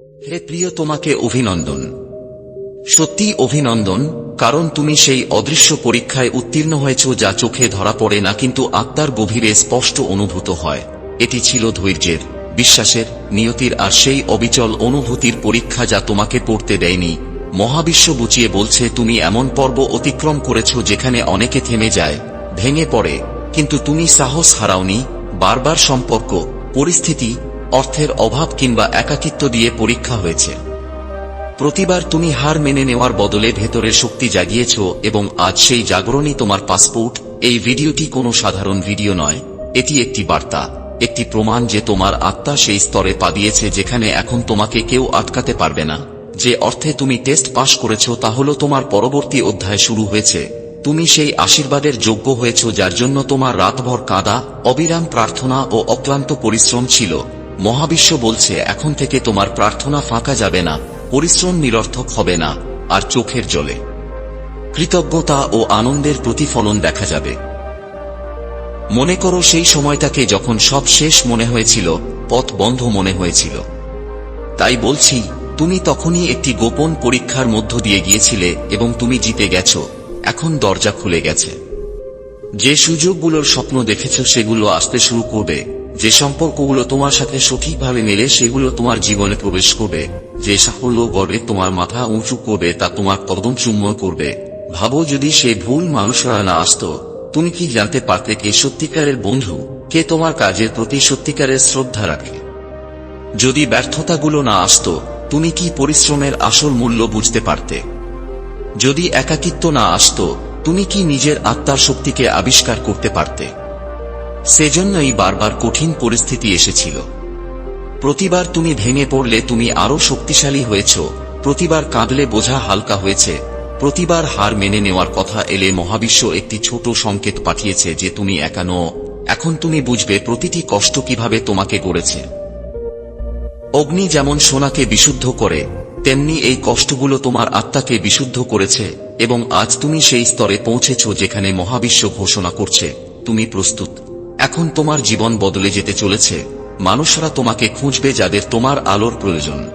হে প্রিয়, তোমাকে অভিনন্দন। সত্যি অভিনন্দন, কারণ তুমি সেই অদৃশ্য পরীক্ষায় উত্তীর্ণ হয়েছ যা চোখে ধরা পড়ে না, কিন্তু আত্মার গভীরে স্পষ্ট অনুভূত হয়। এটি ছিল ধৈর্যের, বিশ্বাসের, নিয়তির আর সেই অবিচল অনুভূতির পরীক্ষা যা তোমাকে পড়তে দেয়নি। মহাবিশ্ব বুঝিয়ে বলছে, তুমি এমন পর্ব অতিক্রম করেছ যেখানে অনেকে থেমে যায়, ভেঙে পড়ে, কিন্তু তুমি সাহস হারাওনি। বারবার সম্পর্ক, পরিস্থিতি অর্থের অভাব কিংবা একাকিত্ব দিয়ে পরীক্ষা হয়েছে। প্রতিবার তুমি হার মেনে নেওয়ার বদলে ভেতরের শক্তি জাগিয়েছ এবং আজ সেই জাগরণই তোমার পাসপোর্ট। এই ভিডিওটি কোনো সাধারণ ভিডিও নয়, এটি একটি বার্তা, একটি প্রমাণ যে তোমার আত্মা সেই স্তরে পা দিয়েছে যেখানে এখন তোমাকে কেউ আটকাতে পারবে না। যে অর্থে তুমি টেস্ট পাশ করেছ তা হল তোমার পরবর্তী অধ্যায় শুরু হয়েছে। তুমি সেই আশীর্বাদের যোগ্য হয়েছ যার জন্য তোমার রাতভর কাঁদা, অবিরাম প্রার্থনা ও অক্লান্ত পরিশ্রম ছিল। মহাবিশ্ব বলছে, এখন থেকে তোমার প্রার্থনা ফাঁকা যাবে না, পরিশ্রম নিরর্থক হবে না, আর চোখের জলে। কৃতজ্ঞতা ও আনন্দের প্রতিফলন দেখা যাবে। মনে করো সেই সময়টাকে যখন সব শেষ মনে হয়েছিল, পথ বন্ধ মনে হয়েছিল। তাই বলছি, তুমি তখনই একটি গোপন পরীক্ষার মধ্য দিয়ে গিয়েছিলে এবং তুমি জিতে গেছো, এখন দরজা খুলে গেছে। যে সুযোগগুলোর স্বপ্ন দেখেছ সেগুলো আসতে শুরু করবে। যে সম্পর্কগুলো তোমার সাথে সঠিকভাবে মেলে, সেগুলো তোমার জীবনে প্রবেশ করবে। যে সাফল্য গর্বে তোমার মাথা উঁচু করবে, তা তোমার কদম চুম্বন করবে। ভাবো যদি সেই ভুল মানুষরা না আসতো, তুমি কি জানতে পারতে কে সত্যিকারের বন্ধু, কে তোমার কাজের প্রতি সত্যিকারের শ্রদ্ধা রাখে? যদি ব্যর্থতাগুলো না আসতো, তুমি কি পরিশ্রমের আসল মূল্য বুঝতে পারতে? যদি একাকিত্ব না আসতো, তুমি কি নিজের আত্মার শক্তিকে আবিষ্কার করতে পারতে? সেজন্যই বারবার কঠিন পরিস্থিতি এসেছিল। প্রতিবার তুমি ভেঙে পড়লে তুমি আরও শক্তিশালী হয়েছ, প্রতিবার কাঁদলে বোঝা হালকা হয়েছে, প্রতিবার হার মেনে নেওয়ার কথা এলে মহাবিশ্ব একটি ছোট সংকেত পাঠিয়েছে যে তুমি একা নও, এখন তুমি বুঝবে প্রতিটি কষ্ট কীভাবে তোমাকে গড়েছে অগ্নি যেমন সোনাকে বিশুদ্ধ করে, তেমনি এই কষ্টগুলো তোমার আত্মাকে বিশুদ্ধ করেছে, এবং আজ তুমি সেই স্তরে পৌঁছেছ যেখানে মহাবিশ্ব ঘোষণা করছে, তুমি প্রস্তুত। এখন তোমার জীবন বদলে যেতে চলেছে। মানুষরা তোমাকে খুঁজবে যাদের তোমার আলোর প্রয়োজন।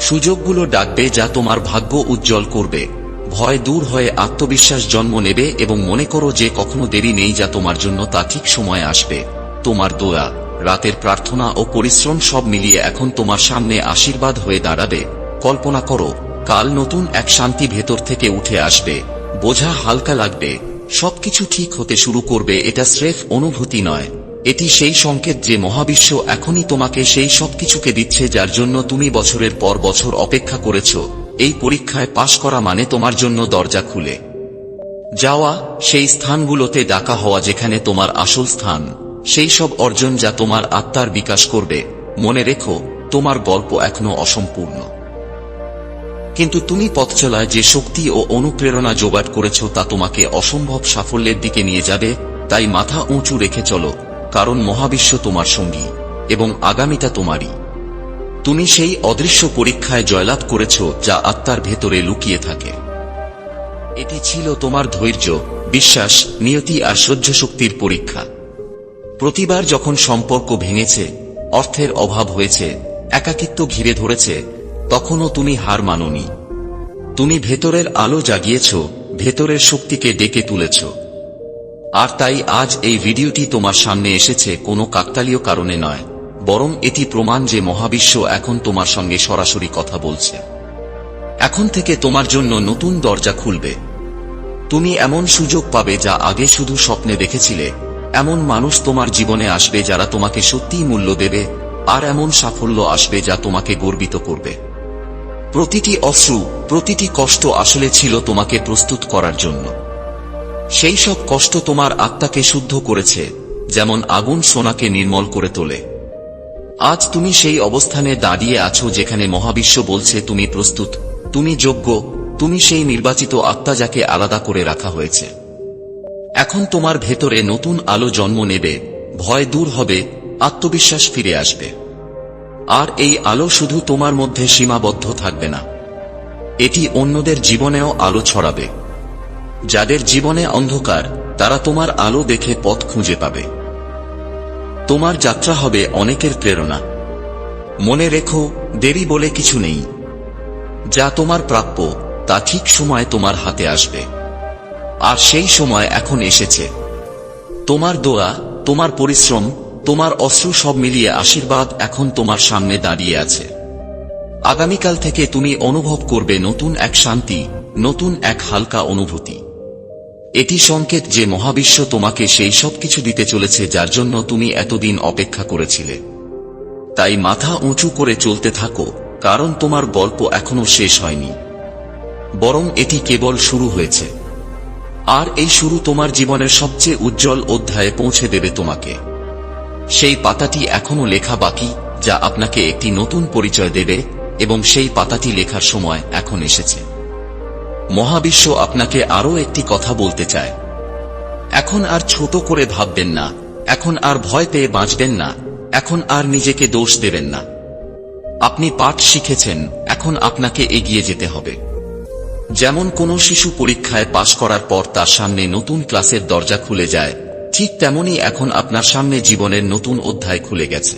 সুযোগগুলো ডাকবে যা তোমার ভাগ্য উজ্জ্বল করবে। ভয় দূর হয়ে আত্মবিশ্বাস জন্ম নেবে এবং মনে করো যে কখনো দেরি নেই যা তোমার জন্য তা ঠিক সময়ে আসবে। তোমার দোয়া, রাতের প্রার্থনা ও পরিশ্রম সব মিলিয়ে এখন তোমার সামনে আশীর্বাদ হয়ে দাঁড়াবে। কল্পনা করো, কাল নতুন এক শান্তি ভেতর থেকে উঠে আসবে। বোঝা হালকা লাগবে। সবকিছু ঠিক হতে শুরু করবে, এটা স্রেফ অনুভূতি নয়। এটি সেই সংকেত যে মহাবিশ্ব এখনই তোমাকে সেই সবকিছুকে দিচ্ছে যার জন্য তুমি বছরের পর বছর অপেক্ষা করেছ। এই পরীক্ষায় পাশ করা মানে তোমার জন্য দরজা খুলে। যাওয়া, সেই স্থানগুলোতে ডাকা হওয়া যেখানে তোমার আসল স্থান। সেই সব অর্জন যা তোমার আত্মার বিকাশ করবে। মনে রেখো, তোমার গল্প এখনও অসম্পূর্ণ। কিন্তু তুমি পথ চলায় যে শক্তি ও অনুপ্রেরণা জোগাড় করেছ তা তোমাকে অসম্ভব সাফল্যের দিকে নিয়ে যাবে, তাই মাথা উঁচু রেখে চলো, কারণ মহাবিশ্ব তোমার সঙ্গী, এবং আগামীটা তোমারই। তুমি সেই অদৃশ্য পরীক্ষায় জয়লাভ করেছ যা আত্মার ভেতরে লুকিয়ে থাকে। এটি ছিল তোমার ধৈর্য, বিশ্বাস, নিয়তি আর সহ্য শক্তির পরীক্ষা। প্রতিবার যখন সম্পর্ক ভেঙেছে, অর্থের অভাব হয়েছে, একাকিত্ব ঘিরে ধরেছে তখনও তুমি হার মাননি। তুমি ভেতরের আলো জাগিয়েছ, ভেতরের শক্তিকে ডেকে তুলেছ। আর তাই আজ এই ভিডিওটি তোমার সামনে এসেছে কোনো কাকতালীয় কারণে নয়, বরং এটি প্রমাণ যে মহাবিশ্ব এখন তোমার সঙ্গে সরাসরি কথা বলছে। এখন থেকে তোমার জন্য নতুন দরজা খুলবে। তুমি এমন সুযোগ পাবে যা আগে শুধু স্বপ্নে দেখেছিলে, এমন মানুষ তোমার জীবনে আসবে যারা তোমাকে সত্যিই মূল্য দেবে, আর এমন সাফল্য আসবে যা তোমাকে গর্বিত করবে। প্রতিটি অশ্রু, প্রতিটি কষ্ট আসলে ছিল তোমাকে প্রস্তুত করার জন্য। সেই সব কষ্ট তোমার আত্মাকে শুদ্ধ করেছে, যেমন আগুন সোনাকে নির্মল করে তোলে। আজ তুমি সেই অবস্থানে দাঁড়িয়ে আছো যেখানে মহাবিশ্ব বলছে, তুমি প্রস্তুত, তুমি যোগ্য, তুমি সেই নির্বাচিত আত্মা যাকে আলাদা করে রাখা হয়েছে। এখন তোমার ভেতরে নতুন আলো জন্ম নেবে, ভয় দূর হবে, আত্মবিশ্বাস ফিরে আসবে। আর এই আলো শুধু তোমার মধ্যে সীমাবদ্ধ থাকবে না। এটি অন্যদের জীবনেও আলো ছড়াবে। যাদের জীবনে অন্ধকার, তারা তোমার আলো দেখে পথ খুঁজে পাবে। তোমার যাত্রা হবে অনেকের প্রেরণা। মনে রেখো, দেরি বলে কিছু নেই। যা তোমার প্রাপ্য, তা ঠিক সময় তোমার হাতে আসবে। আর সেই সময় এখন এসেছে। তোমার দোয়া, তোমার পরিশ্রম তোমার অশ্রু সব মিলিয়ে আশীর্বাদ এখন তোমার সামনে দাঁড়িয়ে আছে। আগামীকাল থেকে তুমি অনুভব করবে নতুন এক শান্তি, নতুন এক হালকা অনুভূতি। এটি সংকেত যে মহাবিশ্ব তোমাকে সেই সব কিছু দিতে চলেছে যার জন্য তুমি এতদিন অপেক্ষা করেছিলে। তাই মাথা উঁচু করে চলতে থাকো, কারণ তোমার গল্প এখনও শেষ হয়নি। বরং এটি কেবল শুরু হয়েছে। আর এই শুরু তোমার জীবনের সবচেয়ে উজ্জ্বল অধ্যায়ে পৌঁছে দেবে তোমাকে। সেই পাতাটি এখনও লেখা বাকি, যা আপনাকে একটি নতুন পরিচয় দেবে, এবং সেই পাতাটি লেখার সময় এখন এসেছে। মহাবিশ্ব আপনাকে আরও একটি কথা বলতে চায়। এখন আর ছোট করে ভাববেন না, এখন আর ভয় পেয়ে বাঁচবেন না, এখন আর নিজেকে দোষ দেবেন না। আপনি পাঠ শিখেছেন, এখন আপনাকে এগিয়ে যেতে হবে। যেমন কোনো শিশু পরীক্ষায় পাশ করার পর তার সামনে নতুন ক্লাসের দরজা খুলে যায় ঠিক তেমনই এখন আপনার সামনে জীবনের নতুন অধ্যায় খুলে গেছে।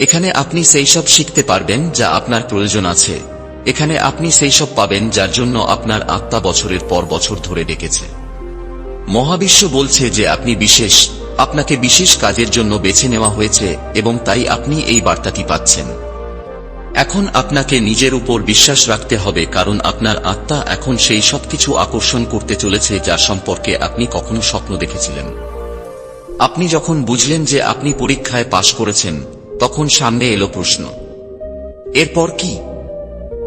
এখানে আপনি সেই সব শিখতে পারবেন যা আপনার প্রয়োজন আছে। এখানে আপনি সেই সব পাবেন যার জন্য আপনার আত্মা বছরের পর বছর ধরে ডেকেছে। মহাবিশ্ব বলছে যে আপনি বিশেষ, আপনাকে বিশেষ কাজের জন্য বেছে নেওয়া হয়েছে এবং তাই আপনি এই বার্তাটি পাচ্ছেন। এখন আপনাকে নিজের উপর বিশ্বাস রাখতে হবে, কারণ আপনার আত্মা এখন সেই সবকিছু আকর্ষণ করতে চলেছে যা সম্পর্কে আপনি কখনো স্বপ্ন দেখেছিলেন। আপনি যখন বুঝলেন যে আপনি পরীক্ষায় পাশ করেছেন, তখন সামনে এলো প্রশ্ন, এরপর কি?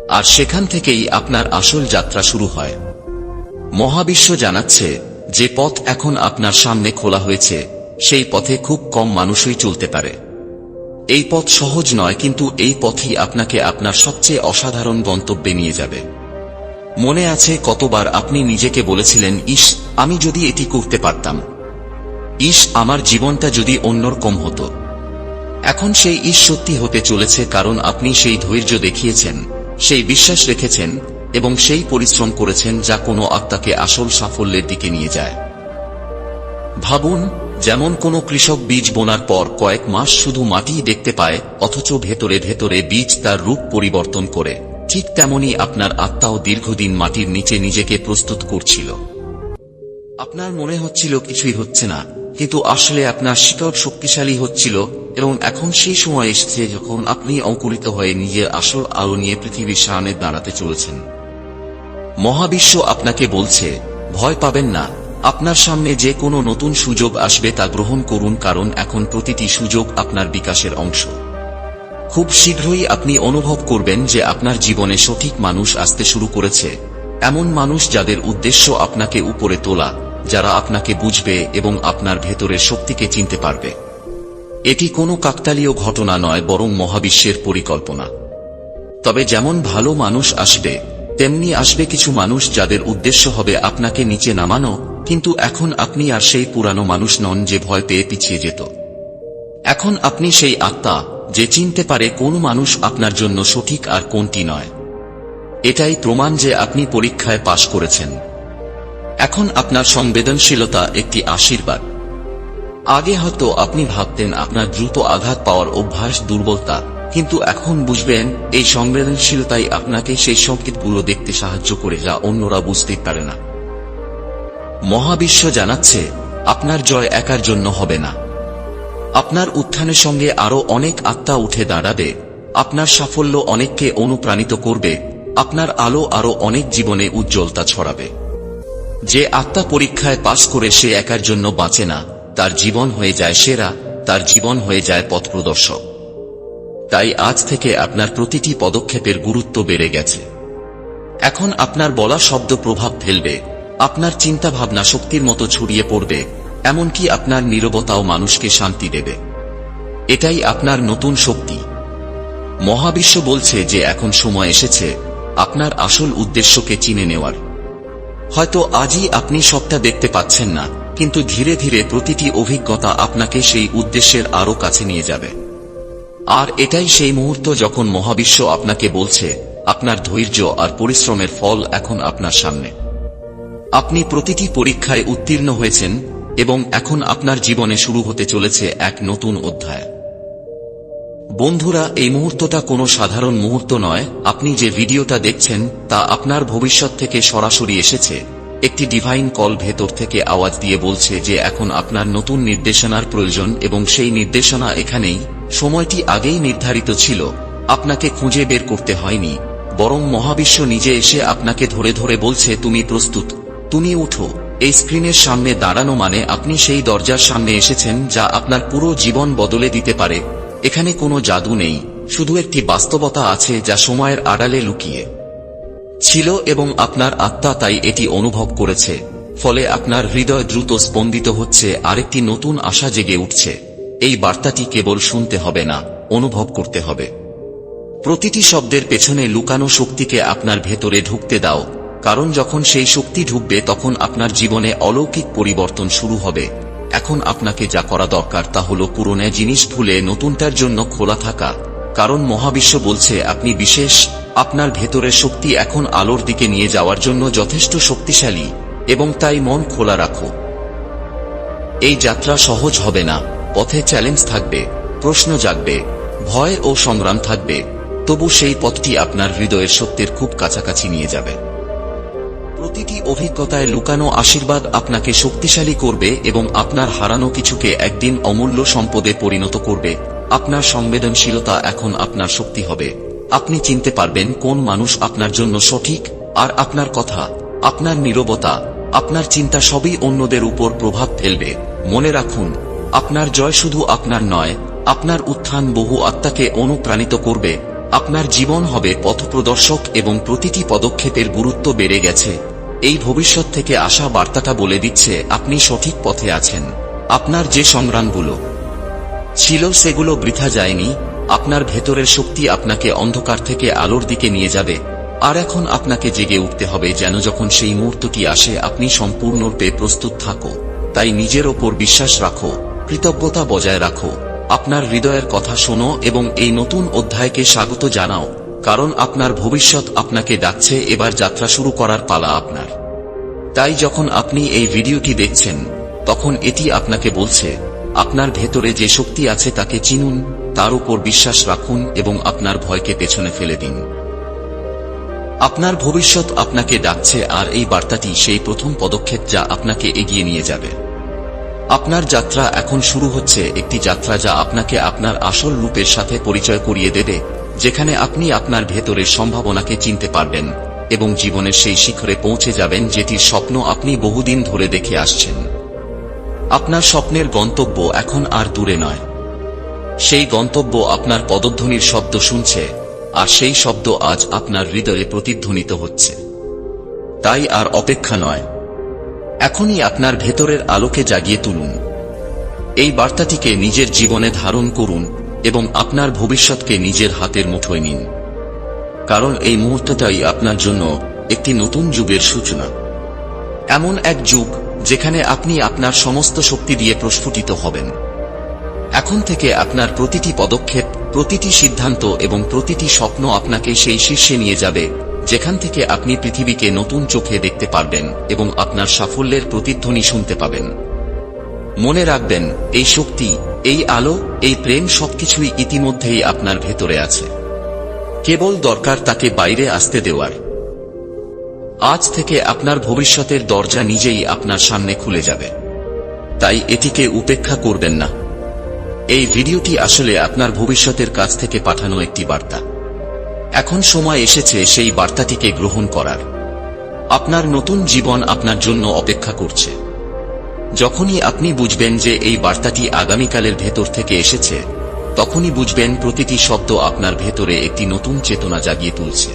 আর সেখান থেকেই আপনার আসল যাত্রা শুরু হয়। মহাবিশ্ব জানাচ্ছে যে পথ এখন আপনার সামনে খোলা হয়েছে, সেই পথে খুব কম মানুষই চলতে পারে। এই পথ সহজ নয়, কিন্তু এই পথই আপনাকে আপনার সবচেয়ে অসাধারণ গন্তব্যে নিয়ে যাবে। মনে আছে কতবার আপনি নিজেকে বলেছিলেন ইস আমি যদি এটি করতে পারতাম। ইস আমার জীবনটা যদি অন্যরকম হতো। এখন সেই ইস সত্যি হতে চলেছে, কারণ আপনি সেই ধৈর্য দেখিয়েছেন, সেই বিশ্বাস রেখেছেন, এবং সেই পরিশ্রম করেছেন যা কোনো আত্মাকে আসল সাফল্যের দিকে নিয়ে যায়। ভাবুন যেমন কোনো কৃষক বীজ বোনার পর কয়েক মাস শুধু মাটি দেখতে পায়, অথচ ভেতরে ভেতরে বীজ তার রূপ পরিবর্তন করে। ঠিক তেমনি আপনার আত্মাও দীর্ঘদিন মাটির নিচে নিজেকে প্রস্তুত করছিল। আপনার মনে হচ্ছিল কিছুই হচ্ছে না, কিন্তু আসলে আপনার শীতল শক্তিশালী হচ্ছিল, এবং এখন সেই সময় এসেছে যখন আপনি অঙ্কুরিত হয়ে নিজের আসল আলো নিয়ে পৃথিবীর সামনে দাঁড়াতে চলেছেন। মহাবিশ্ব আপনাকে বলছে, ভয় পাবেন না আপনার সামনে যে কোনো নতুন সুযোগ আসবে তা গ্রহণ করুন কারণ এখন প্রতিটি সুযোগ আপনার বিকাশের অংশ। খুব শীঘ্রই আপনি অনুভব করবেন যে আপনার জীবনে সঠিক মানুষ আসতে শুরু করেছে। এমন মানুষ যাদের উদ্দেশ্য আপনাকে উপরে তোলা, যারা আপনাকে বুঝবে এবং আপনার ভেতরের শক্তিকে চিনতে পারবে। এটি কোনো কাকতালীয় ঘটনা নয়, বরং মহাবিশ্বের পরিকল্পনা। তবে যেমন ভালো মানুষ আসবে, তেমনি আসবে কিছু মানুষ যাদের উদ্দেশ্য হবে আপনাকে নিচে নামানো কিন্তু এখন আপনি আর সেই পুরানো মানুষ নন যে ভয় পেয়ে পিছিয়ে যেত। এখন আপনি সেই আত্মা যে চিনতে পারে কোন মানুষ আপনার জন্য সঠিক আর কোনটি নয়। এটাই প্রমাণ যে আপনি পরীক্ষায় পাশ করেছেন। এখন আপনার সংবেদনশীলতা একটি আশীর্বাদ। আগে হয়তো আপনি ভাবতেন আপনার দ্রুত আঘাত পাওয়ার অভ্যাস দুর্বলতা, কিন্তু এখন বুঝবেন এই সংবেদনশীলতাই আপনাকে সেই সংকেতগুলো দেখতে সাহায্য করে যা অন্যরা বুঝতে পারে না। মহাবিশ্ব জানাচ্ছে, আপনার জয় একার জন্য হবে না। আপনার উত্থানের সঙ্গে আরও অনেক আত্মা উঠে দাঁড়াবে, আপনার সাফল্য অনেককে অনুপ্রাণিত করবে, আপনার আলো আরও অনেক জীবনে উজ্জ্বলতা ছড়াবে। যে আত্মা পরীক্ষায় পাশ করে সে একার জন্য বাঁচে না, তার জীবন হয়ে যায় সেরা, তার জীবন হয়ে যায় পথপ্রদর্শক। তাই আজ থেকে আপনার প্রতিটি পদক্ষেপের গুরুত্ব বেড়ে গেছে। এখন আপনার বলা শব্দ প্রভাব ফেলবে আপনার চিন্তা ভাবনা শক্তির মতো ছড়িয়ে পড়বে, এমনকি আপনার নীরবতাও মানুষকে শান্তি দেবে। এটাই আপনার নতুন শক্তি। মহাবিশ্ব বলছে যে এখন সময় এসেছে, আপনার আসল উদ্দেশ্যকে চিনে নেওয়ার। হয়তো আজই আপনি সবটা দেখতে পাচ্ছেন না, কিন্তু ধীরে ধীরে প্রতিটি অভিজ্ঞতা আপনাকে সেই উদ্দেশ্যের আরও কাছে নিয়ে যাবে। আর এটাই সেই মুহূর্ত যখন মহাবিশ্ব আপনাকে বলছে, আপনার ধৈর্য আর পরিশ্রমের ফল এখন আপনার সামনে। আপনি প্রতিটি পরীক্ষায় উত্তীর্ণ হয়েছেন এবং এখন আপনার জীবনে শুরু হতে চলেছে এক নতুন অধ্যায়। বন্ধুরা, এই মুহূর্তটা কোনো সাধারণ মুহূর্ত নয়। আপনি যে ভিডিওটা দেখছেন, তা আপনার ভবিষ্যৎ থেকে সরাসরি এসেছে। একটি ডিভাইন কল ভেতর থেকে আওয়াজ দিয়ে বলছে যে এখন আপনার নতুন নির্দেশনার প্রয়োজন এবং সেই নির্দেশনা এখানেই। সময়টি আগেই নির্ধারিত ছিল। আপনাকে খুঁজে বের করতে হয়নি। বরং মহাবিশ্ব নিজে এসে আপনাকে ধরে ধরে বলছে, তুমি প্রস্তুত। তুমি উঠো। এই স্ক্রিনের সামনে দাঁড়ানো মানে আপনি সেই দরজার সামনে এসেছেন যা আপনার পুরো জীবন বদলে দিতে পারে। এখানে কোনো জাদু নেই, শুধু একটি বাস্তবতা আছে যা সময়ের আড়ালে লুকিয়ে ছিল এবং আপনার আত্মা তাই এটি অনুভব করেছে, ফলে আপনার হৃদয় দ্রুত স্পন্দিত হচ্ছে, আরেকটি নতুন আশা জেগে উঠছে। এই বার্তাটি কেবল শুনতে হবে না, অনুভব করতে হবে। প্রতিটি শব্দের পেছনে লুকানো শক্তিকে আপনার ভেতরে ঢুকতে দাও। কারণ যখন সেই শক্তি ঢুকবে তখন আপনার জীবনে অলৌকিক পরিবর্তন শুরু হবে। এখন আপনাকে যা করা দরকার তা হল পুরনো জিনিস ভুলে নতুনটার জন্য খোলা থাকা। কারণ মহাবিশ্ব বলছে, আপনি বিশেষ, আপনার ভেতরের শক্তি এখন আলোর দিকে নিয়ে যাওয়ার জন্য যথেষ্ট শক্তিশালী, এবং তাই মন খোলা রাখো। এই যাত্রা সহজ হবে না, পথে চ্যালেঞ্জ থাকবে, প্রশ্ন জাগবে, ভয় ও সংগ্রাম থাকবে, তবু সেই পথটি আপনার হৃদয়ের সত্যের খুব কাছাকাছি নিয়ে যাবে। প্রতিটি অভিজ্ঞতায় লুকানো আশীর্বাদ আপনাকে শক্তিশালী করবে এবং আপনার হারানো কিছুকে একদিন অমূল্য সম্পদে পরিণত করবে। আপনার সংবেদনশীলতা এখন আপনার শক্তি হবে। আপনি চিনতে পারবেন কোন মানুষ আপনার জন্য সঠিক আর আপনার কথা, আপনার নীরবতা, আপনার চিন্তা সবই অন্যদের উপর প্রভাব ফেলবে। মনে রাখুন, আপনার জয় শুধু আপনার নয়, আপনার উত্থান বহু আত্মাকে অনুপ্রাণিত করবে। আপনার জীবন হবে পথপ্রদর্শক এবং প্রতিটি পদক্ষেপের গুরুত্ব বেড়ে গেছে। এই ভবিষ্যৎ থেকে আসা বার্তাটা বলে দিচ্ছে, আপনি সঠিক পথে আছেন। আপনার যে সংগ্রামগুলো ছিল সেগুলো বৃথা যায়নি, আপনার ভেতরের শক্তি আপনাকে অন্ধকার থেকে আলোর দিকে নিয়ে যাবে, আর এখন আপনাকে জেগে উঠতে হবে যেন যখন সেই মুহূর্তটি আসে, আপনি সম্পূর্ণরূপে প্রস্তুত থাকো। তাই নিজের ওপর বিশ্বাস রাখো, কৃতজ্ঞতা বজায় রাখো। আপনার হৃদয়ের কথা শোনো এবং এই নতুন অধ্যায়কে স্বাগত জানাও। কারণ আপনার ভবিষ্যৎ আপনাকে ডাকছে, এবার যাত্রা শুরু করার পালা আপনার। তাই যখন আপনি এই ভিডিওটি দেখছেন, তখন এটি আপনাকে বলছে, আপনার ভেতরে যে শক্তি আছে তাকে চিনুন, তার উপর বিশ্বাস রাখুন এবং আপনার ভয়কে পেছনে ফেলে দিন। আপনার ভবিষ্যৎ আপনাকে ডাকছে আর এই বার্তাটি সেই প্রথম পদক্ষেপ যা আপনাকে এগিয়ে নিয়ে যাবে। আপনার যাত্রা এখন শুরু হচ্ছে, একটি যাত্রা যা আপনাকে আপনার আসল রূপের সাথে পরিচয় করিয়ে দেবে যেখানে আপনি আপনার ভেতরের সম্ভাবনাকে চিনতে পারবেন এবং জীবনের সেই শিখরে পৌঁছে যাবেন যেটির স্বপ্ন আপনি বহুদিন ধরে দেখে আসছেন। আপনার স্বপ্নের গন্তব্য এখন আর দূরে নয়। সেই গন্তব্য আপনার পদধ্বনির শব্দ শুনছে, আর সেই শব্দ আজ আপনার হৃদয়ে প্রতিধ্বনিত হচ্ছে। তাই আর অপেক্ষা নয়। এখনই আপনার ভেতরের আলোকে জাগিয়ে তুলুন। এই বার্তাটিকে নিজের জীবনে ধারণ করুন এবং আপনার ভবিষ্যৎকে নিজের হাতের মুঠোয় নিন। কারণ এই মুহূর্তটাই আপনার জন্য একটি নতুন যুগের সূচনা। এমন এক যুগ যেখানে আপনি আপনার সমস্ত শক্তি দিয়ে প্রস্ফুটিত হবেন। এখন থেকে আপনার প্রতিটি পদক্ষেপ, প্রতিটি সিদ্ধান্ত এবং প্রতিটি স্বপ্ন আপনাকে সেই শীর্ষে নিয়ে যাবে, যেখান থেকে আপনি পৃথিবীকে নতুন চোখে দেখতে পারবেন এবং আপনার সাফল্যের প্রতিধ্বনি শুনতে পাবেন। মনে রাখবেন, এই শক্তি এই আলো, এই প্রেম সবকিছুই ইতিমধ্যেই আপনার ভেতরে আছে। কেবল দরকার তাকে বাইরে আসতে দেওয়ার। আজ থেকে আপনার ভবিষ্যতের দরজা নিজেই আপনার সামনে খুলে যাবে। তাই এটিকে উপেক্ষা করবেন না। এই ভিডিওটি আসলে আপনার ভবিষ্যতের কাছ থেকে পাঠানো একটি বার্তা। এখন সময় এসেছে সেই বার্তাটিকে গ্রহণ করার। আপনার নতুন জীবন আপনার জন্য অপেক্ষা করছে। যখনই আপনি বুঝবেন যে এই বার্তাটি আগামীকালের ভেতর থেকে এসেছে, তখনই বুঝবেন প্রতিটি শব্দ আপনার ভেতরে একটি নতুন চেতনা জাগিয়ে তুলছে।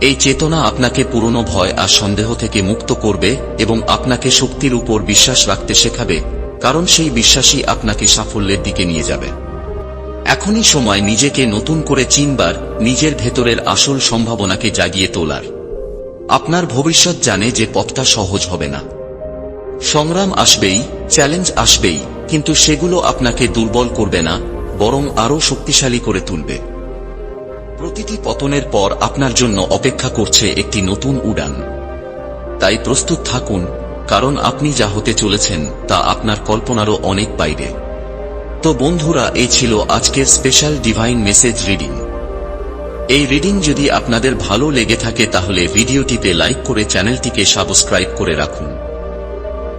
এই চেতনা আপনাকে পুরনো ভয় আর সন্দেহ থেকে মুক্ত করবে এবং আপনাকে শক্তির উপর বিশ্বাস রাখতে শেখাবে, কারণ সেই বিশ্বাসই আপনাকে সাফল্যের দিকে নিয়ে যাবে। এখনই সময় নিজেকে নতুন করে চিনবার, নিজের ভেতরের আসল সম্ভাবনাকে জাগিয়ে তোলার। আপনার ভবিষ্যৎ জানে যে পথটা সহজ হবে না। সংগ্রাম আসবেই, চ্যালেঞ্জ আসবেই, কিন্তু সেগুলো আপনাকে দুর্বল করবে না, বরং আরও শক্তিশালী করে তুলবে। প্রতিটি পতনের পর আপনার জন্য অপেক্ষা করছে একটি নতুন উড়ান। তাই প্রস্তুত থাকুন, কারণ আপনি যা হতে চলেছেন, তা আপনার কল্পনারও অনেক বাইরে। তো বন্ধুরা, এই ছিল আজকের স্পেশাল ডিভাইন মেসেজ রিডিং। এই রিডিং যদি আপনাদের ভালো লেগে থাকে, তাহলে ভিডিওটিতে লাইক করে চ্যানেলটিকে সাবস্ক্রাইব করে রাখুন।